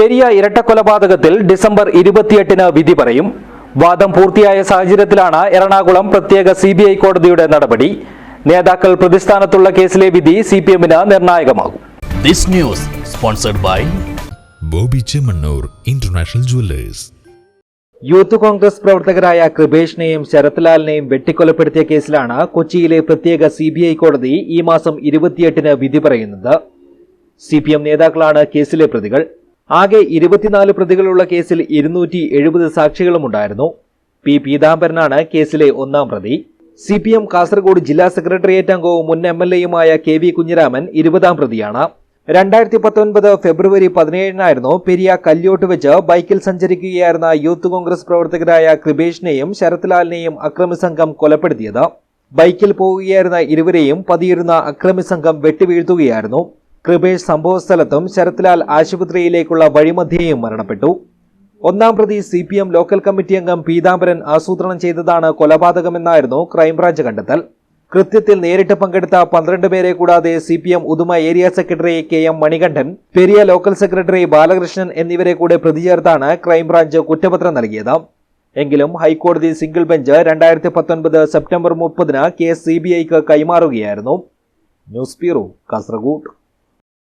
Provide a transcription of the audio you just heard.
Periya ഇരട്ടക്കൊലപാതകത്തിൽ December ഇരുപത്തിയെട്ടിന് വിധി പറയും. വാദം പൂർത്തിയായ സാഹചര്യത്തിലാണ് എറണാകുളം പ്രത്യേക സി കോടതിയുടെ നടപടി. നേതാക്കൾ പ്രതിസ്ഥാനത്തുള്ള കേസിലെ വിധി സി പി എമ്മിന് നിർണായകമാകും Bobby Chemmanur international jewellers. Youth Congress പ്രവർത്തകരായ കൃപേഷിനെയും ശരത്ലാലിനെയും വെട്ടിക്കൊലപ്പെടുത്തിയ കേസിലാണ് കൊച്ചിയിലെ പ്രത്യേക സി കോടതി ഈ മാസം ഇരുപത്തിയെട്ടിന് വിധി പറയുന്നത്. സി പി എം നേതാക്കളാണ് കേസിലെ പ്രതികൾ. ആകെ ഇരുപത്തിനാല് പ്രതികളുള്ള കേസിൽ ഇരുന്നൂറ്റി എഴുപത് സാക്ഷികളുമുണ്ടായിരുന്നു. പി. പീതാംബരനാണ് കേസിലെ ഒന്നാം പ്രതി. സി പി എം കാസർഗോഡ് ജില്ലാ സെക്രട്ടേറിയറ്റ് അംഗവും മുൻ എം എൽ എയുമായ കെ വി കുഞ്ഞിരാമൻ ഇരുപതാം പ്രതിയാണ്. രണ്ടായിരത്തി പത്തൊൻപത് ഫെബ്രുവരി പതിനേഴിനായിരുന്നു പെരിയ കല്യോട്ട് വെച്ച് ബൈക്കിൽ സഞ്ചരിക്കുകയായിരുന്ന യൂത്ത് കോൺഗ്രസ് പ്രവർത്തകരായ കൃപേഷിനെയും ശരത്ലാലിനെയും അക്രമി സംഘം കൊലപ്പെടുത്തിയത്. ബൈക്കിൽ പോവുകയായിരുന്ന ഇരുവരെയും പതിയിരുന്ന അക്രമി സംഘം വെട്ടിവീഴ്ത്തുകയായിരുന്നു. കൃപേഷ് സംഭവസ്ഥലത്തും ശരത്ലാൽ ആശുപത്രിയിലേക്കുള്ള വഴിമധ്യേയും മരണപ്പെട്ടു. ഒന്നാം പ്രതി C P M local committee അംഗം പീതാംബരൻ ആസൂത്രണം ചെയ്തതാണ് കൊലപാതകമെന്നായിരുന്നു ക്രൈംബ്രാഞ്ച് കണ്ടെത്തൽ. കൃത്യത്തിൽ നേരിട്ട് പങ്കെടുത്ത പന്ത്രണ്ട് പേരെ കൂടാതെ C P M Uduma area secretary K M Manikandan Periya local secretary Balakrishnan എന്നിവരെ കൂടെ പ്രതി ചേർത്താണ് ക്രൈംബ്രാഞ്ച് കുറ്റപത്രം നൽകിയത്. എങ്കിലും ഹൈക്കോടതി സിംഗിൾ ബെഞ്ച് രണ്ടായിരത്തി പത്തൊൻപത് സെപ്റ്റംബർ മുപ്പതിന് കേസ് സി ബി ഐക്ക് കൈമാറുകയായിരുന്നു. News bureau Kasaragod.